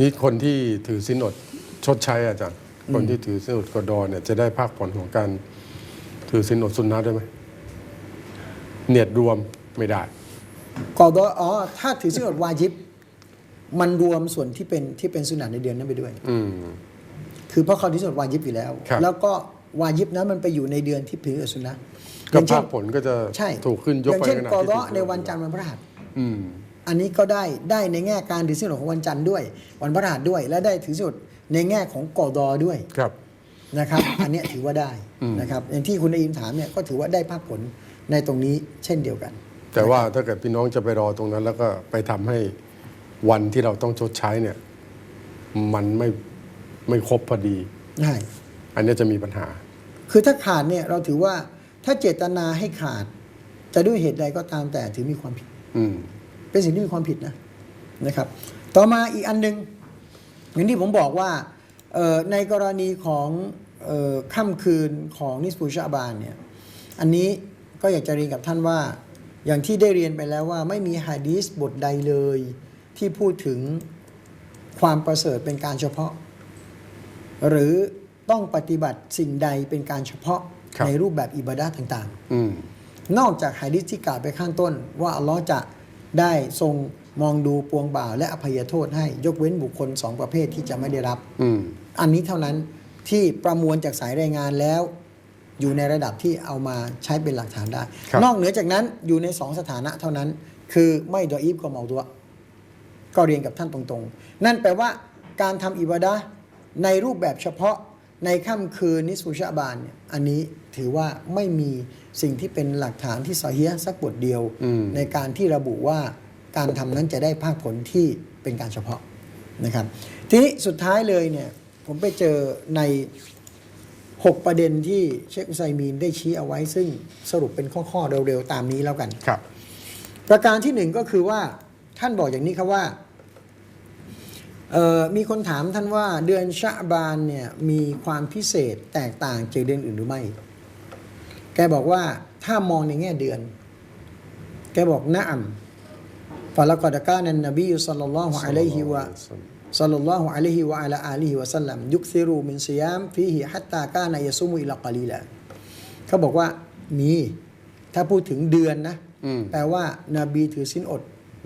นี่คนที่ถือสินอดชดใช้อาจารย์ คนที่ถือสินอดกอดอเนี่ยจะได้ภาคผ่อนของการถือสินอดสุนนะได้ไหมเนียดรวมไม่ได้กอดออ๋อถ้าถือสินอดวาญิบ มันรวมส่วนที่เป็นที่เป็นสุนัตในเดือนนั้นไปด้วย อืมคือเพราะเขาถือสินอดวาญิบอยู่แล้วครับแล้วก็วาญิบนั้นมันไปอยู่ในเดือนที่ถือสุนัตก็อย่างเช่ภานคผลก็จะใช่ถูกขึ้นยกอย่างไปเช่นขณะกอที่ดอถืในวันจันทร์วันพฤหัสอืม อันนี้ก็ได้ได้ในแง่การถือสินอดของวันจันทร์ด้วย วันพฤหัสด้วย และได้ถือสินอดในแง่ของกอดอด้วยครับนะครับ อันเนี้ยถือว่าได้อืมนะครับอย่างที่คุณนายอิมถามเนี่ยก็ถือว่าได้ภาคผลในตรงนี้เช่นเดียวกัน แต่ว่าถ้าเกิดพี่น้องจะไปรอตรงนั้น แล้วก็ไปทำให้วันที่เราต้องชดใช้เนี่ย มันไม่ไม่ครบพอดีใช่อันเนี้ยจะมีปัญหา คือถ้าขาดเนี่ยเราถือว่าถ้าเจตนาให้ขาด จะด้วยเหตุใดก็ตามแต่ถือมีความผิด อืม เป็นสิ่งที่มีความผิดนะนะครับ ต่อมาอีกอันหนึ่งอย่างที่ผมบอกว่าเอ่อในกรณีของเอ่อค่ำคืนของนิสฟูชาบานเนี่ยอันนี้ก็อยากจะเรียนกับท่านว่า อย่างที่ได้เรียนไปแล้วว่า ไม่มีฮะดีสบทใดเลย ที่พูดถึงความประเสริฐเป็นการเฉพาะ หรือต้องปฏิบัติสิ่งใดเป็นการเฉพาะครับในรูปแบบอิบาดะห์ต่างๆอืมนอกจากหะดีษที่กล่าวไปข้างต้นว่าอัลลอฮ์จะ ได้ทรงมองดูปวงบ่าวและอภัยโทษให้ยกเว้นบุคคลสองประเภทที่จะไม่ได้รับอืมอันนี้เท่านั้นที่ประมวลจากสายรายงานแล้ว อยู่ในระดับที่เอามาใช้เป็นหลักฐานได้ครับนอกเหนือจากนั้นอยู่ในสองสถานะเท่านั้น คือไม่ดออีฟก็เมาตัว ก็เรียนกับท่านตรงๆ นั่นแปลว่าการทำอิบาดะห์ในรูปแบบเฉพาะ ในค่ำคืนนิสฟุชาบานเนี่ยอันนี้ถือว่าไม่มีสิ่งที่เป็นหลักฐานที่ซอฮียะห์สักบทเดียวอืมในการที่ระบุว่าการทำนั้นจะได้ภาคผลที่เป็นการเฉพาะนะครับ ทีนี้สุดท้ายเลยเนี่ยผมไปเจอใน 6 ประเด็นที่เชคอุไซมีนได้ชี้เอาไว้ซึ่งสรุปเป็นข้อๆเร็วๆตามนี้แล้วกันครับ ประการที่หนึ่งก็คือว่าท่านบอกอย่างนี้ครับว่าเอ่อ มีคนถามท่านว่าเดือนชะบานเนี่ยมีความพิเศษแตกต่างจากเดือนอื่นหรือไม่ แกบอกว่าถ้ามองในแง่เดือน แกบอกนะอัมฟาลกอดกานันนบีสัลลัลลอฮุอะลัยฮิวะสัลลัลลอฮุอะลัยฮิวะอะลาอาลีฮิวะสัลลัมยุคซิรูมินซิยามฟีฮิฮัตตากานายซุมุอิลกาลีละเขาบอกว่ามีถ้าพูดถึงเดือนนะแปลว่านาบีถือสินอด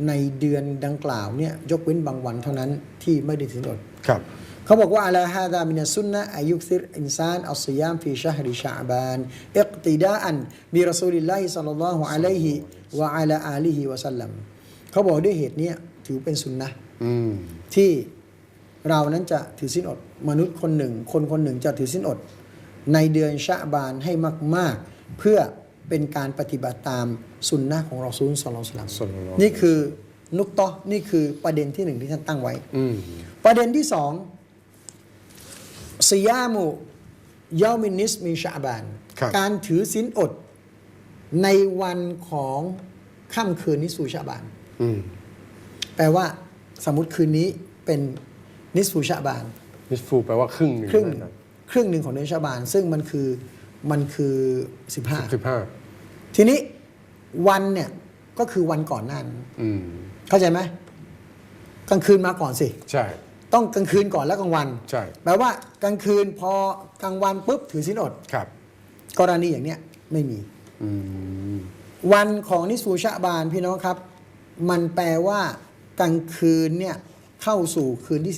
ในเดือนดังกล่าวเนี่ยยกเว้นบางวันเท่านั้นที่ไม่ได้ถือสินอดครับเขาบอกว่าอัลาฮาดามินัสซุนนะอายุซิรอินซานอัลซิยามฟีชะฮริชาบานอิกติดาอันบิรอซูลิลลาฮิสัลลัลลอฮุอะลัยฮิวะอะลาอาลีฮิวะสัลลัมเขาบอกด้วยเหตุเนี้ยถือเป็นสุนนะห์อืมที่เรานั้นจะถือสินอด มนุษย์คนหนึ่ง คนคนหนึ่งจะถือสินอด ในเดือนชะบานให้มาก ๆ เพื่อ เป็นการปฏิบัติตามสุนนะของรอซูลสลลัลลอฮุอะลัยฮิวะซัลลัมศ็อลลัลลอฮุนี่คือนุกตอนี่คือประเด็นที่หนึ่งที่ท่านตั้งไว้อืมประเด็นที่สองซิยามุยามินนิสมินชาบานครับการถือสินอดในวันของค่ำคืนนิสูชาบานอืมแปลว่าสมมติคืนนี้เป็นนิสฟูชาบาน นิสฟูแปลว่าครึ่งหนึ่งครึ่งนะครึ่งหนึ่งของเดือนชาบาน ซึ่งมันคือมันคือสิบห้า15 ทีนี้วันเนี่ยก็คือวันก่อนหน้านั้นอืมเข้าใจไหมกลางคืนมาก่อนสิ ใช่ ต้องกลางคืนก่อนแล้วกลางวันใช่ แปลว่ากลางคืนพอกลางวันปุ๊บถือสินอด ครับ กรณีอย่างเนี้ยไม่มี อืม วันของนิสฟูชาบานพี่น้องครับ มันแปลว่ากลางคืนเนี่ยเข้าสู่คืนที่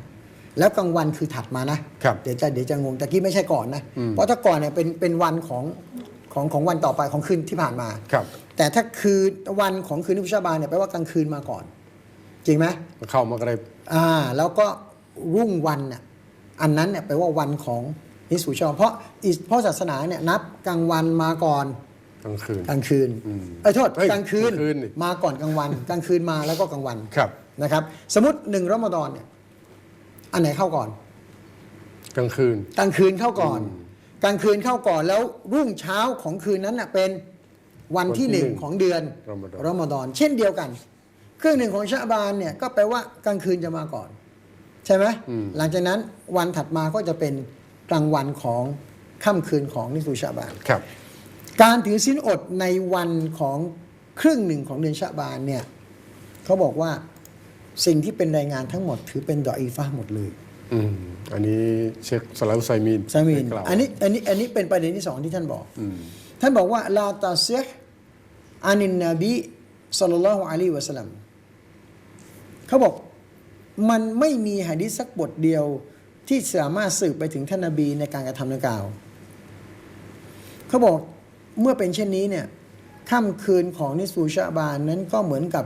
15 แล้วกลางวันคือถัดมานะครับเดี๋ยวจะเดี๋ยวจะงงแต่กี้ไม่ใช่ก่อนนะ อืม เพราะถ้าก่อนเนี่ยเป็นเป็นวันของ ของของวันต่อไปของคืนที่ผ่านมา ครับ แต่ถ้าคืนวันของคืนนิสฟูชาบานเนี่ยแปลว่ากลางคืนมาก่อน จริงไหมเข้ามาก็ได้อ่า แล้วก็รุ่งวันน่ะอันนั้นเนี่ยแปลว่าวันของนิสฟูชาบานเพราะอิสเพราะศาสนาเนี่ยนับกลางวันมาก่อนกลางคืน กลางคืนอืมไอ้ยโทษเฮ้ยกลางคืนกลางคืนดิมาก่อนกลางวัน กลางคืนมาแล้วก็กลางวันครับ นะครับ สมมติหนึ่งรอมฎอนเนี่ยอันไหนเข้าก่อน กลางคืน กลางคืนเข้าก่อน กลางคืนเข้าก่อนแล้วรุ่งเช้าของคืนนั้นน่ะเป็นวันที่วันที่หนึ่งหนึ่งของเดือนรอมฎอนรอมฎอน เช่นเดียวกัน ครึ่งหนึ่งของชะบานเนี่ยก็แปลว่ากลางคืนจะมาก่อน ใช่ไหมหลังจากนั้นวันถัดมาก็จะเป็นกลางวันของค่ำคืนของนิสูชะบาน ครับ การถือศีลอดในวันของครึ่งหนึ่งของเดือนชะบานเนี่ยเขาบอกว่าสิ่งที่เป็นรายงานทั้งหมดถือเป็นดออีฟะห์หมดเลย อืมอันนี้เชคสลาอุไซมีนซามีนได้กล่าวอันนี้อันนี้อันนี้เป็นประเด็นที่สองที่ท่านบอก อืมท่านบอกว่าลาตาเซฮอานินนบีสัลลัลลอฮุอะลัยฮิวะสัลลัมเขาบอกมันไม่มีหะดีษสักบทเดียวที่สามารถสืบไปถึงท่านนบีในการกระทำดังกล่าวเขาบอกเมื่อเป็นเช่นนี้เนี่ยค่ำคืนของนิสฟูชาบานนั้นก็เหมือนกับ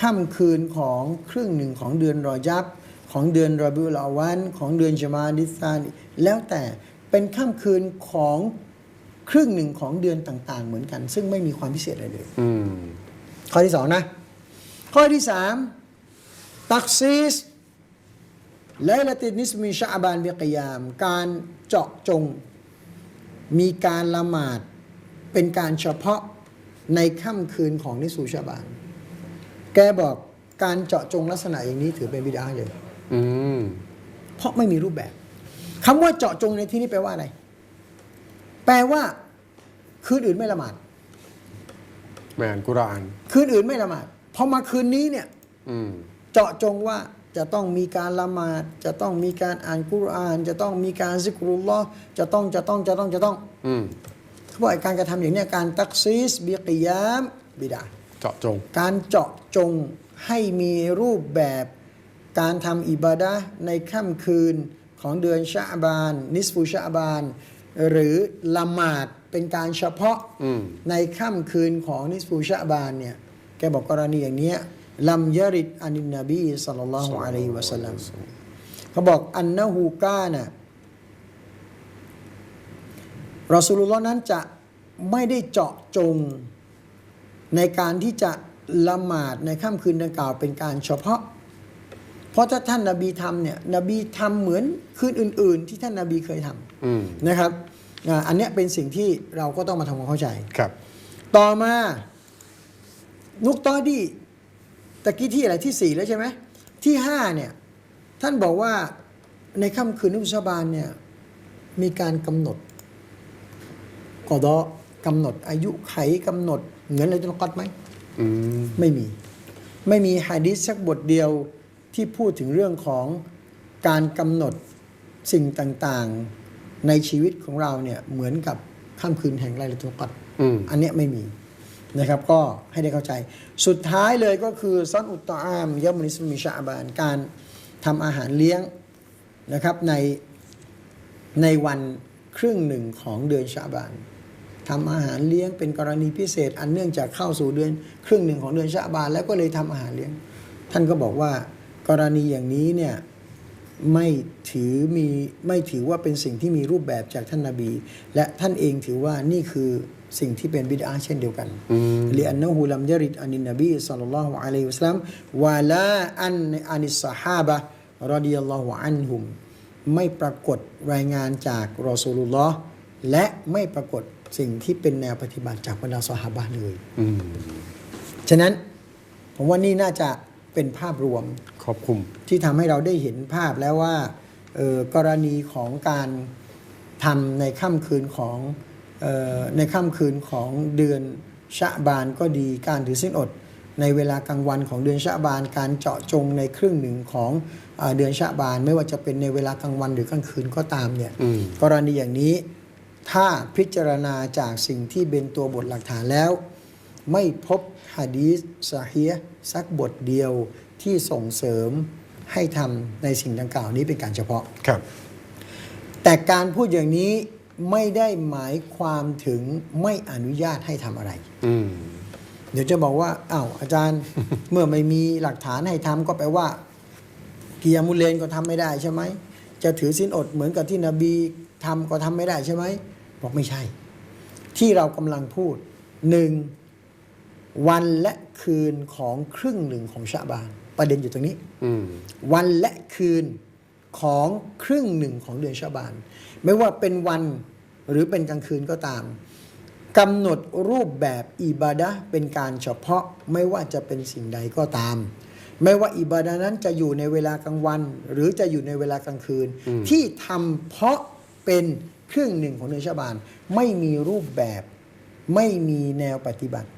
ค่ำคืนของครึ่งหนึ่งของเดือนรอยับ ของเดือนรอบิอุลอาวัน ของเดือนจมาดิซานแล้วแต่เป็นค่ำคืนของครึ่งหนึ่งของเดือนต่างๆ เหมือนกัน ซึ่งไม่มีความพิเศษอะไรเลยอืมข้อที่สองนะ ข้อที่สามตักซีสและละตินิสมีชาบานเบียกยาม การเจาะจง มีการละหมาดเป็นการเฉพาะในค่ำคืนของนิสูชาบาน แกบอกการเจาะจงลักษณะอย่างนี้ถือเป็นบิดาเลยอืม เพราะไม่มีรูปแบบคำว่าเจาะจงในที่นี้แปลว่าอะไร แปลว่า คืนอื่นไม่ละหมาดแม่อ่านกุรอาน คืนอื่นไม่ละหมาดพอมาคืนนี้เนี่ยอืมเจาะจงว่าจะต้องมีการละหมาด จะต้องมีการอ่านกุรอาน จะต้องมีการซิกรุลลอฮ์จะต้องจะต้องจะต้องจะต้องอืมเขาบอกไอ้การกระทำอย่างเนี้ยการตักซีสบิกิยามบิดาเจาะจง การเจาะจงให้มีรูปแบบ การทำอิบาดะห์ในค่ำคืนของเดือนชาบาน นิสฟูชาบาน หรือละหมาดเป็นการเฉพาะอืมในค่ำคืนของนิสฟูชาบานเนี่ยแกบอกกรณีอย่างเนี้ยลัมยาริดอานินนบีสัลลัลลอฮุอะลัยฮิวะสัลลัมเขาบอกอันนะฮูกานะรอสูลุลลอฮ์นั้นจะไม่ได้เจาะจงในการที่จะละหมาดในค่ำคืนดังกล่าวเป็นการเฉพาะ เพราะถ้าท่านนาบีทำเนี่ยนบีทำเหมือนคืนอื่น ๆ ที่ท่านนาบีเคยทอืมำนะครับอ่าอันเนี้ยเป็นสิ่งที่เราก็ต้องมาทำความเข้าใจครับ ต่อมานุกตอดีตะกี้ที่อะไรที่สี่แล้วใช่ไหมที่ห้าเนี่ยท่านบอกว่าในค่ำคืนนุสบานเนี่ยมีการกำหนดกอดอกำหนด อายุไขกำหนดเหมือนอะไรตุลกัดไหมอืมไม่มี ไม่มีฮะดิษสักบทเดียว ที่พูดถึงเรื่องของการกำหนดสิ่งต่างๆ ในชีวิตของเราเนี่ยเหมือนกับค่ำคืนแห่งไลลาตุลกัดอืมอันเนี้ยไม่มีนะครับก็ให้ได้เข้าใจ สุดท้ายเลยก็คือซอนอุตตอามยามุนิสมิชาบานการทำอาหารเลี้ยงนะครับในในวันครึ่งหนึ่งของเดือนชาบานทำอาหารเลี้ยงเป็นกรณีพิเศษ อันเนื่องจากเข้าสู่เดือน ครึ่งหนึ่งของเดือนชาบานแล้วก็เลยทำอาหารเลี้ยง ท่านก็บอกว่า กรณีอย่างนี้เนี่ยไม่ถือมีไม่ถือว่าเป็นสิ่งที่มีรูปแบบจากท่านนาบี และท่านเองถือว่านี่คือสิ่งที่เป็นบิดาเช่นเดียวกันอืมลีอันนหูลัมยริดอานินนบีสัลลัลลอฮุอะลัยฮิวะสัลลัมวะลาอันอานิสซะฮาบะห์รอดิยัลลอฮุอันฮุมไม่ปรากฏรายงานจากรอซูลุลลอฮ์และไม่ปรากฏสิ่งที่เป็นแนวปฏิบัติจากบรรดาสหาบะห์เลยอืมฉะนั้นผมว่านี่น่าจะเป็นภาพรวม ขอบคุม ที่ทำให้เราได้เห็นภาพแล้วว่าเอ่อกรณีของการทำในค่ำคืนของเออในค่ำคืนของเดือนชะบานก็ดีการถือสิ้นอด ในเวลากลางวันของเดือนชะบาน การเจาะจงในครึ่งหนึ่งของเออเดือนชะบาน ไม่ว่าจะเป็นในเวลากลางวันหรือกลางคืนก็ตามเนี่ยอืมกรณีอย่างนี้ถ้าพิจารณาจากสิ่งที่เป็นตัวบทหลักฐานแล้ว ไม่พบฮะดีษซะฮีฮ์สักบทเดียว ที่ส่งเสริมให้ทำในสิ่งดังกล่าวนี้เป็นการเฉพาะ ครับ แต่การพูดอย่างนี้ไม่ได้หมายความถึงไม่อนุญาตให้ทำอะไร อืม เดี๋ยวจะบอกว่าอ้าวอาจารย์ เมื่อไม่มีหลักฐานให้ทำก็แปลว่าเกียร์มุเลนก็ทำไม่ได้ใช่ไหม จะถือสินอดเหมือนกับที่นบีทำก็ทำไม่ได้ใช่ไหม บอกไม่ใช่ ที่เรากำลังพูดหนึ่งวันและคืนของครึ่งหนึ่งของชาบาน ประเด็นอยู่ตรงนี้อืมวันและคืนของครึ่งหนึ่งของเดือนชาบาน ไม่ว่าเป็นวันหรือเป็นกลางคืนก็ตามกำหนดรูปแบบอิบาดะห์เป็นการเฉพาะไม่ว่าจะเป็นสิ่งใดก็ตาม ไม่ว่าอิบาดะห์นั้นจะอยู่ในเวลากลางวัน หรือจะอยู่ในเวลากลางคืน ที่ทำเพราะเป็นครึ่งหนึ่งของเดือนชาบาน ไม่มีรูปแบบ ไม่มีแนวปฏิบัติ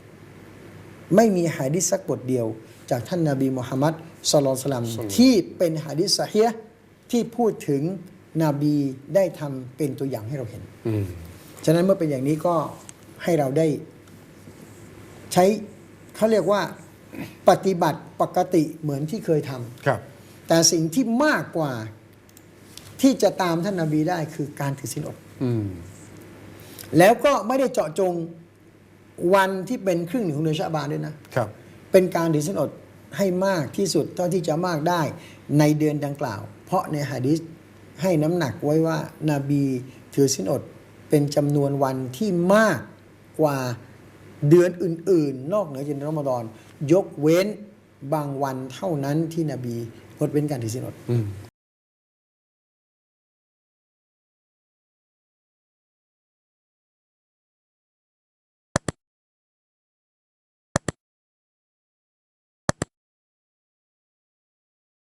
ไม่มีหะดีษสักบทเดียว จากท่านนาบีมุฮัมมัดสลอสลัมที่เป็นฮะดิษซะฮีฮ์ที่พูดถึงนบีได้ทำเป็นตัวอย่างให้เราเห็นอืมฉะนั้นเมื่อเป็นอย่างนี้ก็ให้เราได้ ใช้เขาเรียกว่าปฏิบัติปกติเหมือนที่เคยทำครับ แต่สิ่งที่มากกว่าที่จะตามท่านนาบีได้คือการถือศีลอดอืมแล้วก็ไม่ได้เจาะจง วันที่เป็นครึ่งหนึ่งของเดือนชะบานด้วยนะครับ เป็นการถือศีลอดให้มากที่สุดเท่าที่จะมากได้ในเดือนดังกล่าว เพราะในฮะดิษให้น้ำหนักไว้ว่านาบีถือศีลอดเป็นจำนวนวันที่มากกว่าเดือนอื่น ๆ นอกเหนือจากเดือนรอมฎอนยกเว้นบางวันเท่านั้นที่นบีงดเว้นการถือศีลอดอืม